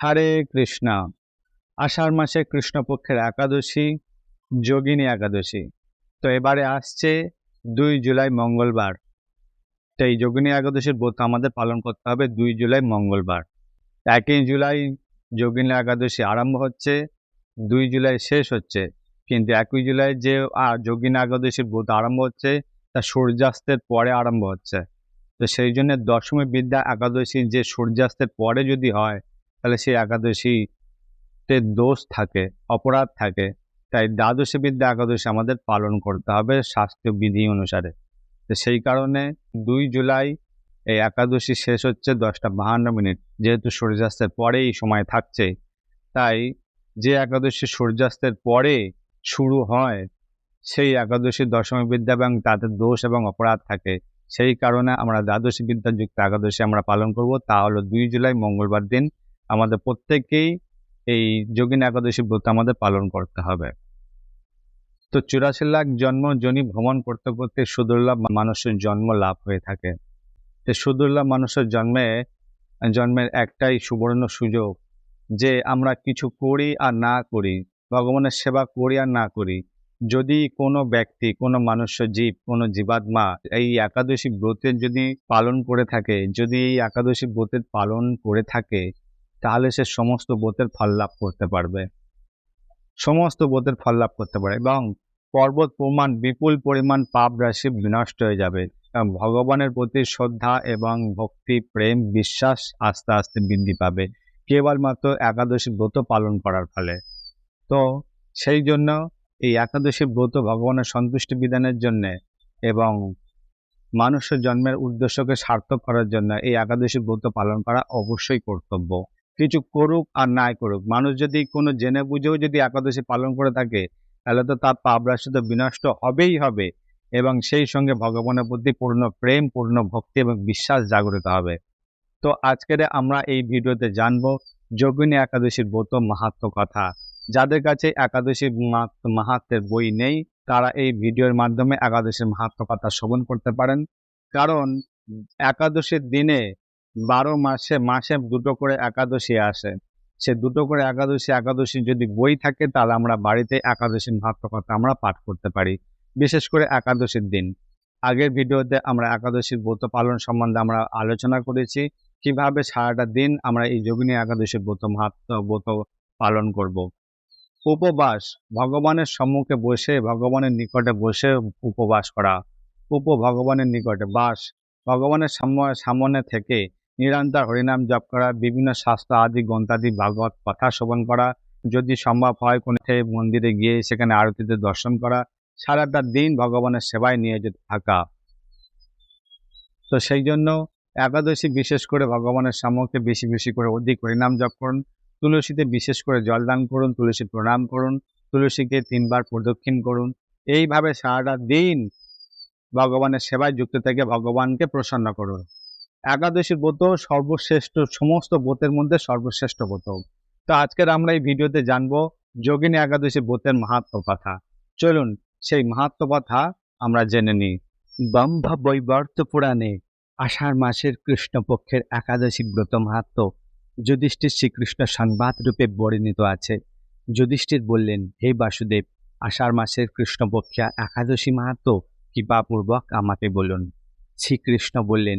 হরে কৃষ্ণ। আষাঢ় মাসে কৃষ্ণপক্ষের একাদশী, যোগিনী একাদশী। তো এবারে আসছে দুই জুলাই মঙ্গলবার। তো এই যোগিনী একাদশীর ব্রত আমাদের পালন করতে হবে দুই জুলাই মঙ্গলবার। একই জুলাই যোগিনী একাদশী আরম্ভ হচ্ছে, দুই জুলাই শেষ হচ্ছে। কিন্তু একই জুলাই যে যোগিনী একাদশীর ব্রত আরম্ভ হচ্ছে, তা সূর্যাস্তের পরে আরম্ভ হচ্ছে। তো সেই জন্য দশমী বিদ্যা একাদশী যে সূর্যাস্তের পরে যদি হয় তাহলে সেই একাদশীতে দোষ থাকে, অপরাধ থাকে। তাই দ্বাদশী বিদ্যা একাদশী আমাদের পালন করতে হবে শাস্ত্রীয় বিধি অনুসারে। তো সেই কারণে দুই জুলাই এই একাদশী শেষ হচ্ছে দশটা বাহান্ন মিনিট। যেহেতু সূর্যাস্তের পরে এই সময় থাকছে, তাই যে একাদশী সূর্যাস্তের পরে শুরু হয়, সেই একাদশী দশমী বিদ্যা এবং তাদের দোষ এবং অপরাধ থাকে। সেই কারণে আমরা দ্বাদশী বিদ্যাযুক্ত একাদশী আমরা পালন করব। তা হলো দুই জুলাই মঙ্গলবার দিন আমাদের প্রত্যেককেই এই যোগিন একাদশী ব্রত আমাদের পালন করতে হবে। তো চুরাশি লাখ জন্ম জনি ভ্রমণ করতে করতে সুদুর্লভ মানুষের জন্ম লাভ হয়ে থাকে। তো সুদুর্লভ মানুষের জন্মে, জন্মের একটাই সুবর্ণ সুযোগ যে আমরা কিছু করি আর না করি, ভগবানের সেবা করি আর না করি। যদি কোনো ব্যক্তি, কোনো মানুষ্য জীব, কোনো জীবাত্মা এই একাদশী ব্রতের যদি পালন করে থাকে, যদি এই একাদশী ব্রতের পালন করে থাকে তাহলে সে সমস্ত ব্রতের ফল লাভ করতে পারবে। সমস্ত ব্রতের ফল লাভ করতে পারে এবং পর্বত প্রমাণ, বিপুল পরিমাণ পাপ রাশি বিনষ্ট হয়ে যাবে। ভগবানের প্রতি শ্রদ্ধা এবং ভক্তি, প্রেম, বিশ্বাস আস্তে আস্তে বৃদ্ধি পাবে। কেবলমাত্র একাদশী ব্রত পালন করার ফলে। তো সেই জন্য এই একাদশী ব্রত ভগবানের সন্তুষ্টি বিধানের জন্যে এবং মানুষের জন্মের উদ্দেশ্যকে সার্থক করার জন্য এই একাদশী ব্রত পালন করা অবশ্যই কর্তব্য। কিছু করুক আর নাই করুক। মানুষ যদি কোনো জেনে বুঝেও যদি একাদশী পালন করে থাকে, তাহলে তো তার পাপ রাশি তো বিনষ্ট হবেই হবে এবং সেই সঙ্গে ভগবানের প্রতি পূর্ণ প্রেম, পূর্ণ ভক্তি এবং বিশ্বাস জাগরিত হবে। তো আজকের আমরা এই ভিডিওতে জানব যোগিনী একাদশীর ব্রত মাহাত্ম কথা। যাদের কাছে একাদশী মাহাত্মের বই নেই, তারা এই ভিডিওর মাধ্যমে একাদশীর মাহাত্ম কথা শ্রবণ করতে পারেন। কারণ একাদশীর দিনে বারো মাসে মাসে দুটো করে একাদশী আসে। সে দুটো করে একাদশী একাদশী যদি বই থাকে, তাহলে আমরা বাড়িতে একাদশীর কথা আমরা পাঠ করতে পারি, বিশেষ করে একাদশীর দিন। আগের ভিডিওতে আমরা একাদশীর ব্রত পালন সম্বন্ধে আমরা আলোচনা করেছি, কীভাবে সারাটা দিন আমরা এই যোগিনী একাদশীর ব্রত মাহাত্ম ব্রত পালন করব। উপবাস, ভগবানের সম্মুখে বসে, ভগবানের নিকটে বসে উপবাস করা। উপ, ভগবানের নিকটে বাস, ভগবানের সামনে থেকে নিরন্তর হরিনাম জপ করা, বিভিন্ন শাস্ত্র আদি, গ্রন্থাদি, ভাগবত কথা শ্রবণ করা, যদি সম্ভব হয় কোনো মন্দিরে গিয়ে সেখানে আরতিতে দর্শন করা, সারাটা দিন ভগবানের সেবায় নিয়ে যেতে থাকা। তো সেই জন্য একাদশী বিশেষ করে ভগবানের সম্মুখে বেশি বেশি করে অধিক হরিনাম জপ করুন, তুলসীতে বিশেষ করে জলদান করুন, তুলসী প্রণাম করুন, তুলসীকে তিনবার প্রদক্ষিণ করুন, এইভাবে সারাটা দিন ভগবানের সেবায় যুক্ত থেকে ভগবানকে প্রসন্ন করুন। একাদশীর ব্রত সর্বশ্রেষ্ঠ, সমস্ত ব্রতের মধ্যে সর্বশ্রেষ্ঠ ব্রত। তো আজকের আমরা এই ভিডিওতে জানব যোগিনী একাদশী ব্রতের মাহাত্ম কথা। চলুন, সেই মাহাত্ম কথা আমরা জেনে নিই। ব্রহ্ম বৈবর্ত পুরাণে আষাঢ় মাসের কৃষ্ণপক্ষের একাদশী ব্রত মাহাত্ম যুধিষ্ঠির শ্রীকৃষ্ণ সংবাদ রূপে বর্ণিত আছে। যুধিষ্ঠির বললেন, হে বাসুদেব, আষাঢ় মাসের কৃষ্ণপক্ষিয়া একাদশী মাহাত্ম কৃপাপূর্বক আমাকে বলুন। শ্রীকৃষ্ণ বললেন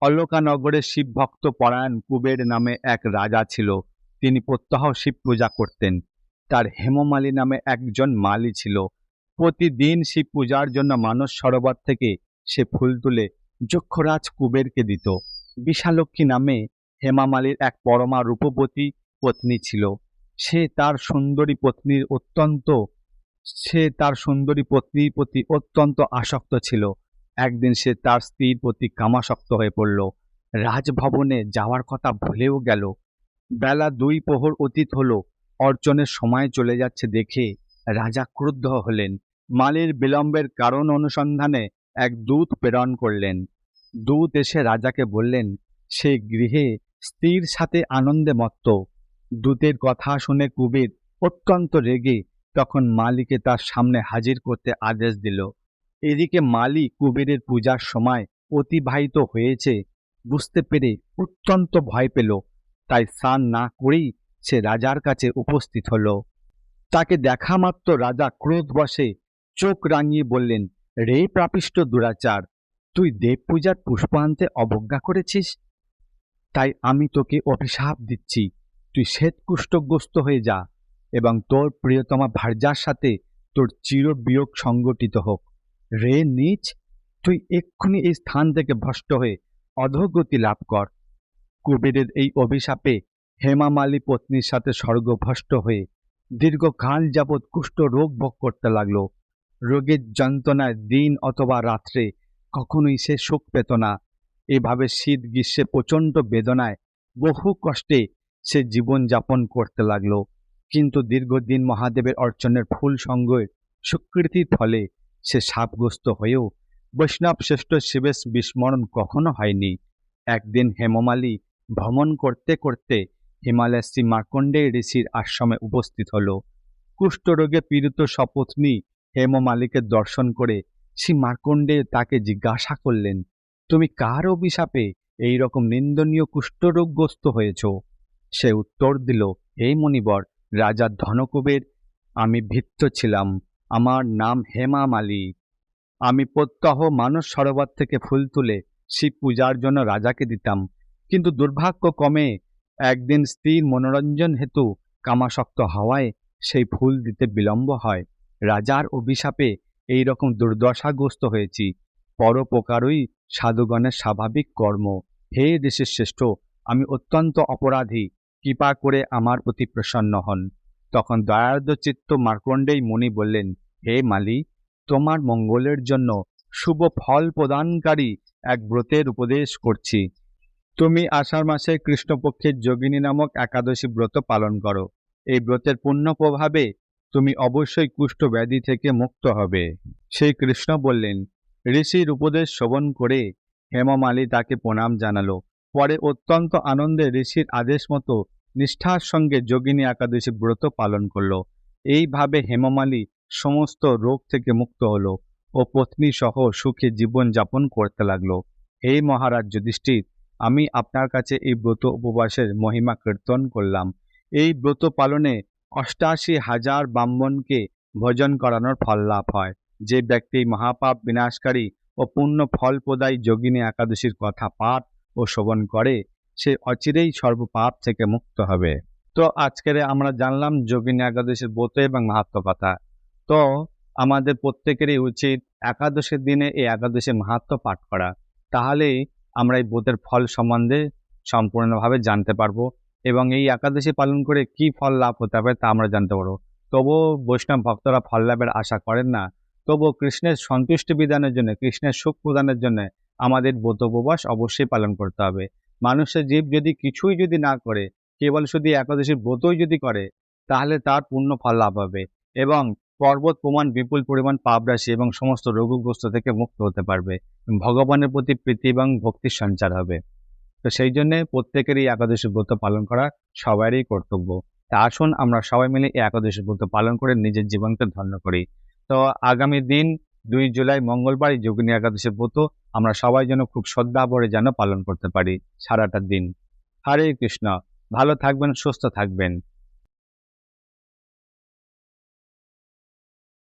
অলকানগরের শিবভক্ত পরায়ণ কুবের নামে এক রাজা ছিল। তিনি প্রত্যহ শিব পূজা করতেন। তার হেমমালী নামে একজন মালি ছিল। প্রতিদিন শিব পূজার জন্য মানস সরোবর থেকে সে ফুল তুলে যক্ষরাজ কুবেরকে দিত। বিশালক্ষী নামে হেমামালির এক পরমা রূপবতী পত্নী ছিল। সে তার সুন্দরী পত্নীর অত্যন্ত সে তার সুন্দরী পত্নীর প্রতি অত্যন্ত আসক্ত ছিল। একদিন সে তার স্ত্রীর প্রতি কামাসক্ত হয়ে পড়ল। রাজভবনে যাওয়ার কথা ভুলেও গেল। বেলা দুই প্রহর অতীত হলো। অর্চনের সময় চলে যাচ্ছে দেখে রাজা ক্রুদ্ধ হলেন। মালির বিলম্বের কারণ অনুসন্ধানে এক দূত প্রেরণ করলেন। দূত এসে রাজাকে বললেন, সে গৃহে স্ত্রীর সাথে আনন্দে মত্ত। দূতের কথা শুনে কুবের অত্যন্ত রেগে তখন মালিকে তার সামনে হাজির করতে আদেশ দিল। এদিকে মালি কুবেরের পূজার সময় অতিবাহিত হয়েছে। বুঝতে পেরে অত্যন্ত ভয় পেল। তাই স্নান না করেই সে রাজার কাছে উপস্থিত হল। তাকে দেখা মাত্র রাজা ক্রোধ বসে চোখ রাঙিয়ে বললেন, রে প্রাপিষ্ট দুরাচার, তুই দেব পূজার পুষ্প আনতে অবজ্ঞা করেছিস? তাই আমি তোকে অভিশাপ দিচ্ছি। তুই শ্বেতকুষ্ঠগ্রস্ত হয়ে যা এবং তোর প্রিয়তমা ভার্যার সাথে তোর চির বিয়োগ সংগঠিত হোক। রে নিচ, তুই এক্ষুনি এই স্থান থেকে ভ্রষ্ট হয়ে অধোগতি লাভ কর। কুবেরের এই অভিশাপে হেমামালী পত্নীর সাথে স্বর্গভ্রষ্ট হয়ে দীর্ঘকাল যাবৎ কুষ্ঠ রোগ ভোগ করতে লাগল। রোগের যন্ত্রণায় দিন অথবা রাত্রে কখনোই সে সুখ পেত না। এভাবে শীত গ্রীষ্মে প্রচণ্ড বেদনায় বহু কষ্টে সে জীবন যাপন করতে লাগল। কিন্তু দীর্ঘদিন মহাদেবের অর্চনের ফুল সঙ্গের স্বীকৃতির ফলে সে সাপগ্রস্ত হয়েও বৈষ্ণব শ্রেষ্ঠ শিবের বিস্মরণ কখনো হয়নি। একদিন হেমমালী ভ্রমণ করতে করতে হিমালয় শ্রী মার্কণ্ডে ঋষির আশ্রমে উপস্থিত হল। কুষ্ঠরোগে পীড়িত শপথনী হেমমালিকে দর্শন করে শ্রী মার্কণ্ডে তাকে জিজ্ঞাসা করলেন, তুমি কার অভিশাপে এই রকম নিন্দনীয় কুষ্ঠরোগগ্রস্ত হয়েছ? সে উত্তর দিল, হে মণিবর, রাজা ধনকুবের, আমি ভিত্ত ছিলাম। আমার নাম হেমা মালি আমি প্রত্যহ মানস সরোবর থেকে ফুল তুলে শিব পূজার জন্য রাজাকে দিতাম। কিন্তু দুর্ভাগ্য কমে একদিন স্ত্রীর মনোরঞ্জন হেতু কামাসক্ত হওয়ায় সেই ফুল দিতে বিলম্ব হয়। রাজার অভিশাপে এই রকম দুর্দশাগ্রস্ত হয়েছি। পরোপকারই সাধুগণের স্বাভাবিক কর্ম। হে দেশের শ্রেষ্ঠ আমি অত্যন্ত অপরাধী। কৃপা করে আমার প্রতি প্রসন্ন হন। তখন দয়ার্দ চিত্ত মার্কণ্ডেই মুনি বললেন, হে মালি, তোমার মঙ্গলের জন্য শুভ ফল প্রদানকারী এক ব্রতের উপদেশ করছি। তুমি আষাঢ় মাসে কৃষ্ণপক্ষের যোগিনী নামক একাদশী ব্রত পালন করো। এই ব্রতের পুণ্য প্রভাবে তুমি অবশ্যই কুষ্ঠ ব্যাধি থেকে মুক্ত হবে। সেই কৃষ্ণ বললেন, ঋষির উপদেশ শ্রবণ করে হেমমালী তাকে প্রণাম জানালো। পরে অত্যন্ত আনন্দে ঋষির আদেশ মতো নিষ্ঠার সঙ্গে যোগিনী একাদশী ব্রত পালন করল। এইভাবে হেমমালী সমস্ত রোগ থেকে মুক্ত হলো ও পত্নী সহ সুখে জীবন যাপন করতে লাগল। হে মহারাজ যুধিষ্ঠির, আমি আপনার কাছে এই ব্রত উপবাসের মহিমা কীর্তন করলাম। এই ব্রত পালনে অষ্টাশি হাজার ব্রাহ্মণকে ভোজন করানোর ফল লাভ হয়। যে ব্যক্তি মহাপাপ বিনাশকারী ও পূর্ণ ফল প্রদায়ী যোগিনী একাদশীর কথা পাঠ ও শ্রবণ করে সে অচিরেই সর্বপাপ থেকে মুক্ত হবে। তো আজকের আমরা জানলাম যোগিনী একাদশীর ব্রত এবং মাহাত্ম কথা তো আমাদের প্রত্যেকেরই উচিত একাদশের দিনে এই একাদশীর মাহাত্ম পাঠ করা। তাহলেই আমরা এই ব্রতের ফল সম্বন্ধে সম্পূর্ণভাবে জানতে পারব এবং এই একাদশী পালন করে কি ফল লাভ হতে হবে তা আমরা জানতে পারব। তবুও বৈষ্ণব ভক্তরা ফল লাভের আশা করেন না। তবুও কৃষ্ণের সন্তুষ্টি বিধানের জন্য, কৃষ্ণের সুখ প্রদানের জন্য আমাদের ব্রত উপবাস অবশ্যই পালন করতে হবে। মানুষের জীব যদি কিছুই যদি না করে, কেবল শুধু একাদশীর ব্রতই যদি করে, তাহলে তার পূর্ণ ফল লাভ হবে এবং পর্বত, প্রমাণ, বিপুল পরিমাণ পাপ রাশি এবং সমস্ত রোগগ্রস্ত থেকে মুক্ত হতে পারবে। ভগবানের প্রতি প্রীতি এবং ভক্তির সঞ্চার হবে। তো সেই জন্য প্রত্যেকেরই একাদশী ব্রত পালন করা সবারই কর্তব্য। তা আসুন আমরা সবাই মিলে এই একাদশী ব্রত পালন করে নিজের জীবনকে ধন্য করি। তো আগামী দিন দুই জুলাই মঙ্গলবার যোগিনী একাদশী ব্রত আমরা সবাই যেন খুব শ্রদ্ধা ভরে যেন পালন করতে পারি সারাটা দিন। হরে কৃষ্ণ, ভালো থাকবেন, সুস্থ থাকবেন।